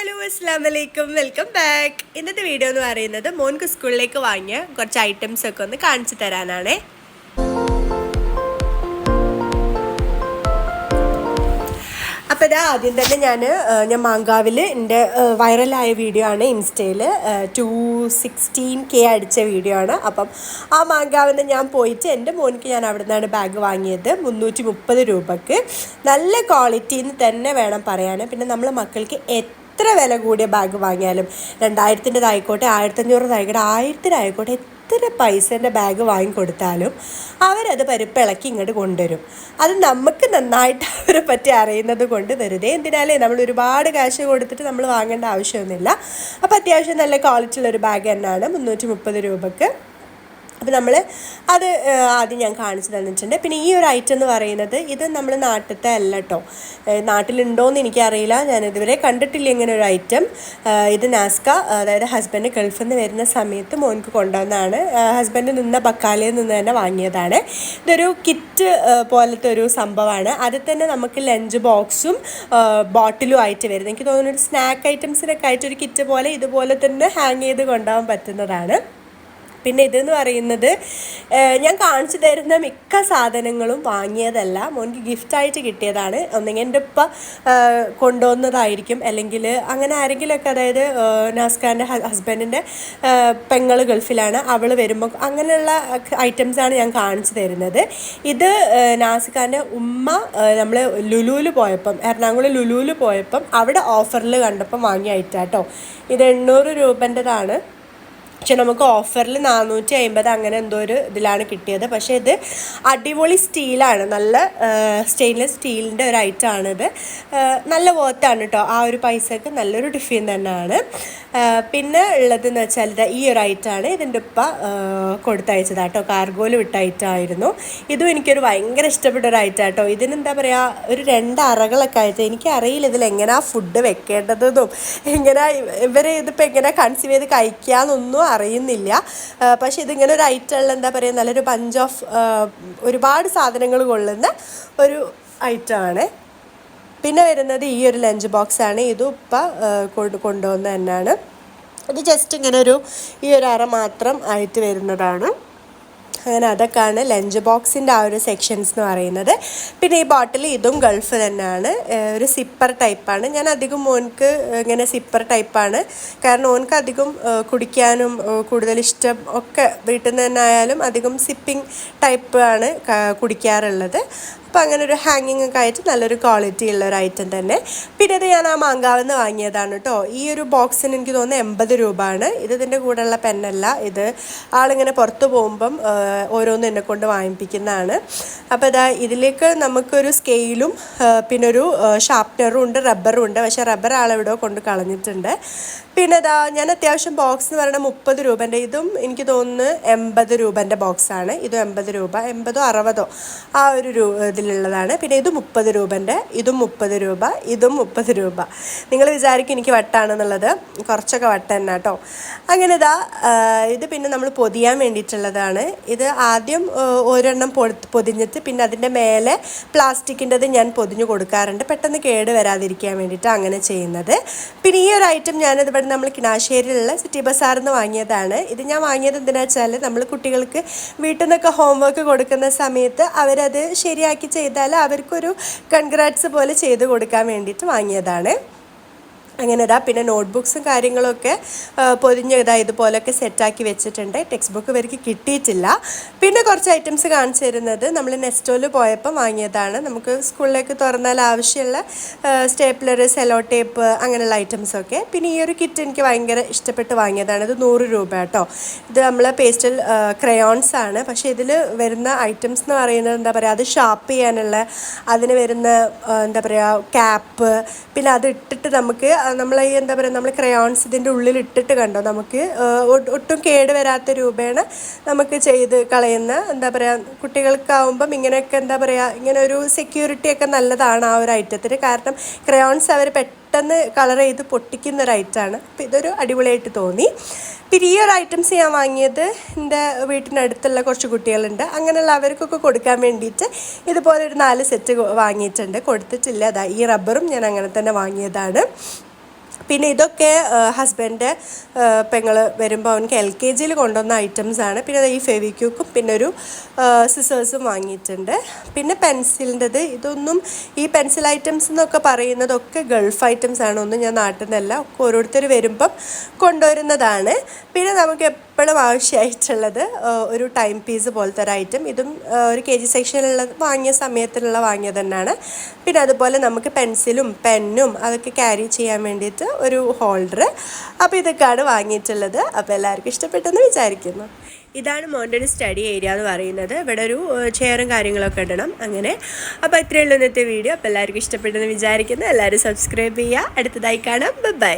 Hello അസ്സാം വലൈക്കും welcome back. ഇന്നത്തെ വീഡിയോ എന്ന് പറയുന്നത് മോൻക്ക് സ്കൂളിലേക്ക് വാങ്ങിയ കുറച്ച് ഐറ്റംസ് ഒക്കെ ഒന്ന് കാണിച്ചു തരാനാണ്. അപ്പോൾ ഇതാ ആദ്യം തന്നെ ഞാൻ ഞാൻ മാങ്കാവിൽ എന്റെ വൈറലായ വീഡിയോ ആണ് ഇൻസ്റ്റയിൽ ടു സിക്സ്റ്റീൻ കെ അടിച്ച വീഡിയോ ആണ്. അപ്പം ആ മാങ്കാവിൽ നിന്ന് ഞാൻ പോയിട്ട് എന്റെ മോനിക്ക് ഞാൻ അവിടെ നിന്നാണ് ബാഗ് വാങ്ങിയത് മുന്നൂറ്റി മുപ്പത് രൂപക്ക്. നല്ല ക്വാളിറ്റിന്ന് തന്നെ വേണം പറയാൻ പിന്നെ നമ്മളെ മക്കൾക്ക് എത്ര വില കൂടിയ ബാഗ് വാങ്ങിയാലും രണ്ടായിരത്തിന്റെതായിക്കോട്ടെ ആയിരത്തഞ്ഞൂറിനായിക്കോട്ടെ ആയിരത്തിനായിക്കോട്ടെ എത്ര പൈസേന്റെ ബാഗ് വാങ്ങിക്കൊടുത്താലും അവരത് പരിപ്പിളക്കി ഇങ്ങോട്ട് കൊണ്ടുവരും. അത് നമുക്ക് നന്നായിട്ട് അവരെ പറ്റി അറിയുന്നത് കൊണ്ട് വെറുതെ എന്തിനാലേ നമ്മൾ ഒരുപാട് കാശ് കൊടുത്തിട്ട് നമ്മൾ വാങ്ങേണ്ട ആവശ്യമൊന്നുമില്ല. അപ്പോൾ അത്യാവശ്യം നല്ല ക്വാളിറ്റി ഉള്ള ഒരു ബാഗ് തന്നെയാണ്. മുന്നൂറ്റി മുപ്പത് രൂപക്ക്. അപ്പോൾ നമ്മൾ അത് ആദ്യം ഞാൻ കാണിച്ചു തന്നിട്ടുണ്ട് പിന്നെ ഈ ഒരു ഐറ്റം എന്ന് പറയുന്നത് ഇത് നമ്മൾ നാട്ടിലത്തെ അല്ല കേട്ടോ നാട്ടിലുണ്ടോയെന്ന് എനിക്കറിയില്ല. ഞാൻ ഇതുവരെ കണ്ടിട്ടില്ല ഇങ്ങനെ ഒരു ഐറ്റം ഇത് നാസ്ക അതായത് ഹസ്ബൻഡ് ഗൾഫിൽ നിന്ന് വരുന്ന സമയത്ത് മോൻക്ക് കൊണ്ടുവന്നതാണ്. ഹസ്ബൻഡ് നിന്ന ബക്കാലയിൽ നിന്ന് തന്നെ വാങ്ങിയതാണ്. ഇതൊരു കിറ്റ് പോലത്തെ ഒരു സംഭവമാണ്. അതിൽ തന്നെ നമുക്ക് ലഞ്ച് ബോക്സും ബോട്ടിലും ആയിട്ട് വരുന്നത്. എനിക്ക് തോന്നുന്നു ഒരു സ്നാക്ക് ഐറ്റംസിനൊക്കെ ആയിട്ട് ഒരു കിറ്റ് പോലെ ഇതുപോലെ തന്നെ ഹാങ് ചെയ്ത് കൊണ്ടുപോകാൻ പറ്റുന്നതാണ്. പിന്നെ ഇതെന്ന് പറയുന്നത് ഞാൻ കാണിച്ചു തരുന്ന മിക്ക സാധനങ്ങളും വാങ്ങിയതല്ല. മോനിക്ക് ഗിഫ്റ്റായിട്ട് കിട്ടിയതാണ്. ഒന്നെങ്കിൽ എന്റെ ഉപ്പ കൊണ്ടുവന്നതായിരിക്കും. അല്ലെങ്കിൽ അങ്ങനെ ആരെങ്കിലുമൊക്കെ അതായത് നാസ്കാന്റെ ഹസ്ബൻഡിന്റെ പെങ്ങൾ ഗൾഫിലാണ്. അവൾ വരുമ്പോൾ അങ്ങനെയുള്ള ഐറ്റംസാണ് ഞാൻ കാണിച്ചു തരുന്നത്. ഇത് ഏഹ്, ഉമ്മ നമ്മൾ ലുലുവിൽ പോയപ്പം എറണാകുളം ലുലുവിൽ പോയപ്പം അവിടെ ഓഫറിൽ കണ്ടപ്പം വാങ്ങിയ ഇത് എണ്ണൂറ് രൂപന്റെതാണ്. പക്ഷെ നമുക്ക് ഓഫറിൽ നാനൂറ്റി അമ്പത് അങ്ങനെ എന്തോ ഒരു ഇതിലാണ് കിട്ടിയത്. പക്ഷേ ഇത് അടിപൊളി സ്റ്റീലാണ്. നല്ല സ്റ്റെയിൻലെസ് സ്റ്റീലിന്റെ ഒരു ഐറ്റമാണിത് നല്ല വർത്താണ് കേട്ടോ ആ ഒരു പൈസക്ക് നല്ലൊരു ടിഫിൻ തന്നെയാണ്. പിന്നെ ഉള്ളതെന്ന് വെച്ചാൽ ഇത് ഈ ഒരു ഐറ്റമാണ് ഇതിന്റെ ഉപ്പ കൊടുത്തയച്ചത് കേട്ടോ കാർഗോയിൽ വിട്ട ഐറ്റമായിരുന്നു ഇതും എനിക്കൊരു ഭയങ്കര ഇഷ്ടപ്പെട്ട ഒരു ഐറ്റം കേട്ടോ ഇതിനെന്താ പറയുക ഒരു രണ്ട് അറകളൊക്കെ ആയിട്ട് എനിക്കറിയില്ല ഇതിൽ എങ്ങനെയാണ് ഫുഡ് വെക്കേണ്ടതെന്നും എങ്ങനെ ഇവരെ ഇതിപ്പോൾ എങ്ങനെ കൺസീവ് ചെയ്ത് കഴിക്കാമെന്നൊന്നും അറിയുന്നില്ല. പക്ഷേ ഇതിങ്ങനെ ഒരു ഐറ്റമുള്ള എന്താ പറയുക നല്ലൊരു പഞ്ച് ഓഫ് ഒരുപാട് സാധനങ്ങൾ കൊള്ളുന്ന ഒരു ഐറ്റമാണ് പിന്നെ വരുന്നത് ഈ ഒരു ലഞ്ച് ബോക്സ് ആണ്. ഇതും ഇപ്പം കൊണ്ടുവന്ന തന്നെയാണ് ഇത് ജസ്റ്റ് ഇങ്ങനെ ഒരു ഈ ഒരു അറ മാത്രം ആയിട്ട് വരുന്നതാണ്. അങ്ങനെ അതൊക്കെയാണ് ലഞ്ച് ബോക്സിന്റെ ആ ഒരു സെക്ഷൻസ് എന്ന് പറയുന്നത്. പിന്നെ ഈ ബോട്ടിൽ ഇതും ഗൾഫ് തന്നെയാണ്. ഒരു സിപ്പർ ടൈപ്പാണ് ഞാൻ അധികം മോൻക്ക് ഇങ്ങനെ സിപ്പർ ടൈപ്പാണ് കാരണം ഓൻക്ക് അധികം കുടിക്കാനും കൂടുതൽ ഇഷ്ടം ഒക്കെ വീട്ടിൽ നിന്ന് തന്നെ ആയാലും അധികം സിപ്പിംഗ് ടൈപ്പ് ആണ് കുടിക്കാറുള്ളത്. അപ്പോൾ അങ്ങനെ ഒരു ഹാങ്ങിങ് ഒക്കെ ആയിട്ട് നല്ലൊരു ക്വാളിറ്റി ഉള്ള ഒരു ഐറ്റം തന്നെ. പിന്നെ ഇത് ഞാൻ ആ മാങ്കാവിൽ നിന്ന് വാങ്ങിയതാണ് കേട്ടോ ഈ ഒരു ബോക്സിന് എനിക്ക് തോന്നുന്നത് എൺപത് രൂപയാണ്. ഇത് ഇതിന്റെ കൂടെയുള്ള പെന്നല്ല ഇത് ആളിങ്ങനെ പുറത്ത് പോകുമ്പം ഓരോന്നും എന്നെ കൊണ്ട് വാങ്ങിപ്പിക്കുന്നതാണ്. അപ്പോൾ ഇതാ ഇതിലേക്ക് നമുക്കൊരു സ്കെയിലും പിന്നെ ഒരു ഷാർപ്നറും ഉണ്ട് റബ്ബറും ഉണ്ട്. പക്ഷേ റബ്ബർ ആളെവിടെയോ കൊണ്ട് കളഞ്ഞിട്ടുണ്ട്. പിന്നെ ഇതാ ഞാൻ അത്യാവശ്യം ബോക്സ് എന്ന് പറയുന്നത് മുപ്പത് രൂപന്റെ ഇതും എനിക്ക് തോന്നുന്നു എൺപത് രൂപന്റെ ബോക്സാണ് ഇതും എൺപത് രൂപ. എൺപതോ അറുപതോ ആ ഒരു രൂ ഇതിലുള്ളതാണ് പിന്നെ ഇത് മുപ്പത് രൂപന്റെ ഇതും മുപ്പത് രൂപ ഇതും മുപ്പത് രൂപ. നിങ്ങൾ വിചാരിക്കും എനിക്ക് വട്ടാണെന്നുള്ളത്. കുറച്ചൊക്കെ വട്ട തന്നെ കേട്ടോ. അങ്ങനെ ഇതാ ഇത് പിന്നെ നമ്മൾ പൊതിയാൻ വേണ്ടിയിട്ടുള്ളതാണ്. ഇത് ആദ്യം ഒരെണ്ണം പൊതിഞ്ഞിട്ട് പിന്നെ അതിന്റെ മേലെ പ്ലാസ്റ്റിക്കിന്റെത് ഞാൻ പൊതിഞ്ഞു കൊടുക്കാറുണ്ട്. പെട്ടെന്ന് കേട് വരാതിരിക്കാൻ വേണ്ടിയിട്ട് അങ്ങനെ ചെയ്യുന്നത്. പിന്നെ ഈ ഒരു ഐറ്റം ഞാനിത് ഇവിടെ നമ്മൾ കിണാശ്ശേരിയിലുള്ള സിറ്റി ബസാറിൽ നിന്ന് വാങ്ങിയതാണ്. ഇത് ഞാൻ വാങ്ങിയത് എന്തിനാ വെച്ചാൽ നമ്മൾ കുട്ടികൾക്ക് വീട്ടിൽ നിന്നൊക്കെ ഹോംവർക്ക് കൊടുക്കുന്ന സമയത്ത് അവരത് ശരിയാക്കി ചെയ്താൽ അവർക്കൊരു കൺഗ്രാറ്റ്സ് പോലെ ചെയ്ത് കൊടുക്കാൻ വേണ്ടിയിട്ട് വാങ്ങിയതാണ്. അങ്ങനെ ഇതാ പിന്നെ നോട്ട്ബുക്സും കാര്യങ്ങളൊക്കെ ആ, പൊതിഞ്ഞ് ഇതാ ഇതുപോലൊക്കെ സെറ്റാക്കി വെച്ചിട്ടുണ്ട്. ടെക്സ്റ്റ് ബുക്ക് ഇവർക്ക് കിട്ടിയിട്ടില്ല. പിന്നെ കുറച്ച് ഐറ്റംസ് കാണിച്ചു തരുന്നത് നമ്മൾ നെസ്റ്റോയിൽ പോയപ്പോൾ വാങ്ങിയതാണ്. നമുക്ക് സ്കൂളിലേക്ക് തുറന്നാൽ ആവശ്യമുള്ള സ്റ്റേപ്ലർ സെലോ ടേപ്പ് അങ്ങനെയുള്ള ഐറ്റംസൊക്കെ പിന്നെ ഈ ഒരു കിറ്റ് എനിക്ക് ഭയങ്കര ഇഷ്ടപ്പെട്ട് വാങ്ങിയതാണ്. ഇത് നൂറ് രൂപ കേട്ടോ. ഇത് നമ്മൾ പേസ്റ്റൽ ക്രയോൺസ് ആണ്. പക്ഷേ ഇതിൽ വരുന്ന ഐറ്റംസ് എന്ന് പറയുന്നത് എന്താ പറയുക അത് ഷാർപ്പ് ചെയ്യാനുള്ള അതിന് വരുന്ന എന്താ പറയുക ക്യാപ്പ് പിന്നെ അത് ഇട്ടിട്ട് നമുക്ക് നമ്മൾ ഈ എന്താ പറയുക നമ്മൾ ക്രയോൺസ് ഇതിന്റെ ഉള്ളിൽ ഇട്ടിട്ട് കണ്ടോ? നമുക്ക് ഒട്ടും കേട് വരാത്ത രൂപേണ നമുക്ക് ചെയ്ത് കളയുന്ന എന്താ പറയുക കുട്ടികൾക്കാവുമ്പം ഇങ്ങനെയൊക്കെ എന്താ പറയുക ഇങ്ങനെ ഒരു സെക്യൂരിറ്റി ഒക്കെ നല്ലതാണ് ആ ഒരു ഐറ്റത്തിന് കാരണം ക്രയോൺസ് അവർ പെട്ടെന്ന് കളർ ചെയ്ത് പൊട്ടിക്കുന്ന ഒരു ഐറ്റമാണ് അപ്പോൾ ഇതൊരു അടിപൊളിയായിട്ട് തോന്നി. പിന്നെ ഈ ഒരു ഐറ്റംസ് ഞാൻ വാങ്ങിയത് എന്റെ വീട്ടിനടുത്തുള്ള കുറച്ച് കുട്ടികളുണ്ട്. അങ്ങനെയുള്ള അവർക്കൊക്കെ കൊടുക്കാൻ വേണ്ടിയിട്ട് ഇതുപോലെ ഒരു നാല് സെറ്റ് വാങ്ങിയിട്ടുണ്ട്. കൊടുത്തിട്ടില്ല. അതാ ഈ റബ്ബറും ഞാൻ അങ്ങനെ തന്നെ വാങ്ങിയതാണ്. പിന്നെ ഇതൊക്കെ ഹസ്ബൻഡ് പെങ്ങൾ വരുമ്പോൾ അവനക്ക് എൽ കെ ജിയിൽ കൊണ്ടുവന്ന ഐറ്റംസ് ആണ്. പിന്നെ ഈ ഫെവിക്യൂക്കും പിന്നെ ഒരു സിസേഴ്സും വാങ്ങിയിട്ടുണ്ട്. പിന്നെ പെൻസിലിന്റെത് ഇതൊന്നും ഈ പെൻസിൽ ഐറ്റംസ് എന്നൊക്കെ പറയുന്നതൊക്കെ ഗൾഫ് ഐറ്റംസ് ആണ്. ഒന്നും ഞാൻ നാട്ടിൽ നിന്നല്ല ഓരോരുത്തർ വരുമ്പം കൊണ്ടുവരുന്നതാണ്. പിന്നെ നമുക്ക് എപ്പോഴും ആവശ്യമായിട്ടുള്ളത് ഒരു ടൈം പീസ് പോലത്തെ ഒരു ഐറ്റം ഇതും ഒരു കെ ജി സെക്ഷനിലുള്ള വാങ്ങിയ സമയത്തിലുള്ള വാങ്ങിയത് തന്നെയാണ്. പിന്നെ അതുപോലെ നമുക്ക് പെൻസിലും പെന്നും അതൊക്കെ ക്യാരി ചെയ്യാൻ വേണ്ടിയിട്ട് ഒരു ഹോൾഡർ അപ്പോൾ ഇതൊക്കെയാണ് വാങ്ങിയിട്ടുള്ളത്. അപ്പോൾ എല്ലാവർക്കും ഇഷ്ടപ്പെട്ടെന്ന് വിചാരിക്കുന്നു. ഇതാണ് മോന്റെ ഒരു സ്റ്റഡി ഏരിയ എന്ന് പറയുന്നത്. ഇവിടെ ഒരു ചെയറും കാര്യങ്ങളൊക്കെ ഇടണം അങ്ങനെ. അപ്പോൾ ഇത്രയുള്ള ഇന്നത്തെ വീഡിയോ. അപ്പോൾ എല്ലാവർക്കും ഇഷ്ടപ്പെട്ടെന്ന് വിചാരിക്കുന്നു. എല്ലാവരും സബ്സ്ക്രൈബ് ചെയ്യുക. അടുത്തതായി കാണാം. ബൈ